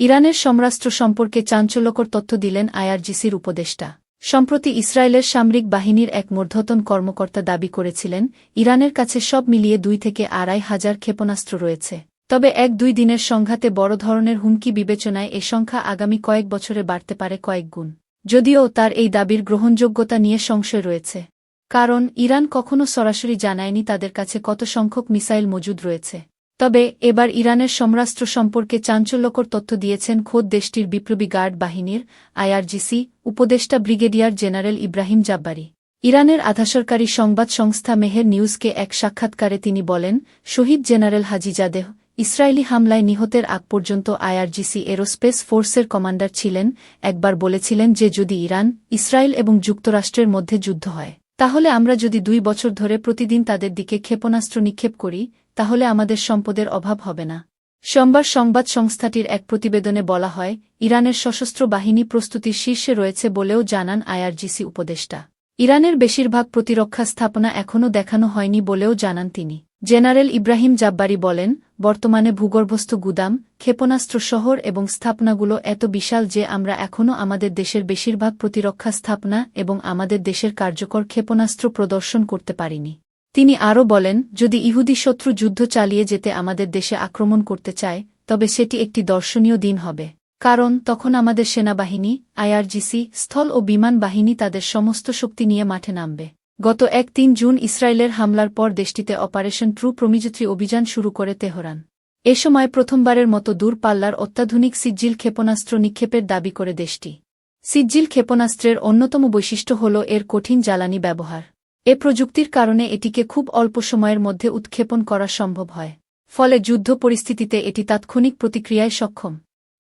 ইরানের সমরাস্ত্র সম্পর্কে চাঞ্চল্যকর তথ্য দিলেন আইআরজিসির উপদেষ্টা। সম্প্রতি ইসরায়েলের সামরিক বাহিনীর এক মূর্ধতন কর্মকর্তা দাবি করেছিলেন, ইরানের কাছে সব মিলিয়ে দুই থেকে আড়াই হাজার ক্ষেপণাস্ত্র রয়েছে। তবে এক দুই দিনের সংঘাতে বড় ধরনের হুমকি বিবেচনায় এ সংখ্যা আগামী কয়েক বছরে বাড়তে পারে কয়েক গুণ। যদিও তার এই দাবির গ্রহণযোগ্যতা নিয়ে সংশয় রয়েছে। কারণ, ইরান কখনও সরাসরি জানায়নি তাদের কাছে কত সংখ্যক মিসাইল মজুদ রয়েছে। তবে এবার ইরানের সমরাস্ত্র সম্পর্কে চাঞ্চল্যকর তথ্য দিয়েছেন খোদ দেশটির বিপ্লবী গার্ড বাহিনীর আইআরজিসি উপদেষ্টা ব্রিগেডিয়ার জেনারেল ইব্রাহিম জাব্বারি। ইরানের আধাসরকারী সংবাদ সংস্থা মেহের নিউজকে এক সাক্ষাৎকারে তিনি বলেন, শহীদ জেনারেল হাজিজাদেহ ইসরায়েলি হামলায় নিহতের আগ পর্যন্ত আইআরজিসি এরোস্পেস ফোর্সের কমান্ডার ছিলেন, একবার বলেছিলেন যে যদি ইরান, ইসরায়েল এবং যুক্তরাষ্ট্রের মধ্যে যুদ্ধ হয়, তাহলে আমরা যদি দুই বছর ধরে প্রতিদিন তাদের দিকে ক্ষেপণাস্ত্র নিক্ষেপ করি তাহলে আমাদের সম্পদের অভাব হবে না। সোমবার সংবাদ সংস্থাটির এক প্রতিবেদনে বলা হয়, ইরানের সশস্ত্র বাহিনী প্রস্তুতির শীর্ষে রয়েছে বলেও জানান আইআরজিসি উপদেষ্টা। ইরানের বেশিরভাগ প্রতিরক্ষা স্থাপনা এখনও দেখানো হয়নি বলেও জানান তিনি। জেনারেল ইব্রাহিম জাব্বারি বলেন, বর্তমানে ভূগর্ভস্থ গুদাম, ক্ষেপণাস্ত্র শহর এবং স্থাপনাগুলো এত বিশাল যে আমরা এখনও আমাদের দেশের বেশিরভাগ প্রতিরক্ষা স্থাপনা এবং আমাদের দেশের কার্যকর ক্ষেপণাস্ত্র প্রদর্শন করতে পারিনি। তিনি আরও বলেন, যদি ইহুদি শত্রু যুদ্ধ চালিয়ে যেতে আমাদের দেশে আক্রমণ করতে চায়, তবে সেটি একটি দর্শনীয় দিন হবে। কারণ, তখন আমাদের সেনাবাহিনী, আইআরজিসি, স্থল ও বিমান বাহিনী তাদের সমস্ত শক্তি নিয়ে মাঠে নামবে। গত এক তিন জুন ইসরায়েলের হামলার পর দেশটিতে অপারেশন ট্রু প্রমিযত্রী অভিযান শুরু করে তেহরান। এ সময় প্রথমবারের মতো দূরপাল্লার অত্যাধুনিক সিজ্জিল ক্ষেপণাস্ত্র নিক্ষেপের দাবি করে দেশটি। সিজ্জিল ক্ষেপণাস্ত্রের অন্যতম বৈশিষ্ট্য হল এর কঠিন জ্বালানি ব্যবহার। এ প্রযুক্তির কারণে এটিকে খুব অল্প সময়ের মধ্যে উৎক্ষেপণ করা সম্ভব হয়, ফলে যুদ্ধ পরিস্থিতিতে এটি তাৎক্ষণিক প্রতিক্রিয়ায় সক্ষম।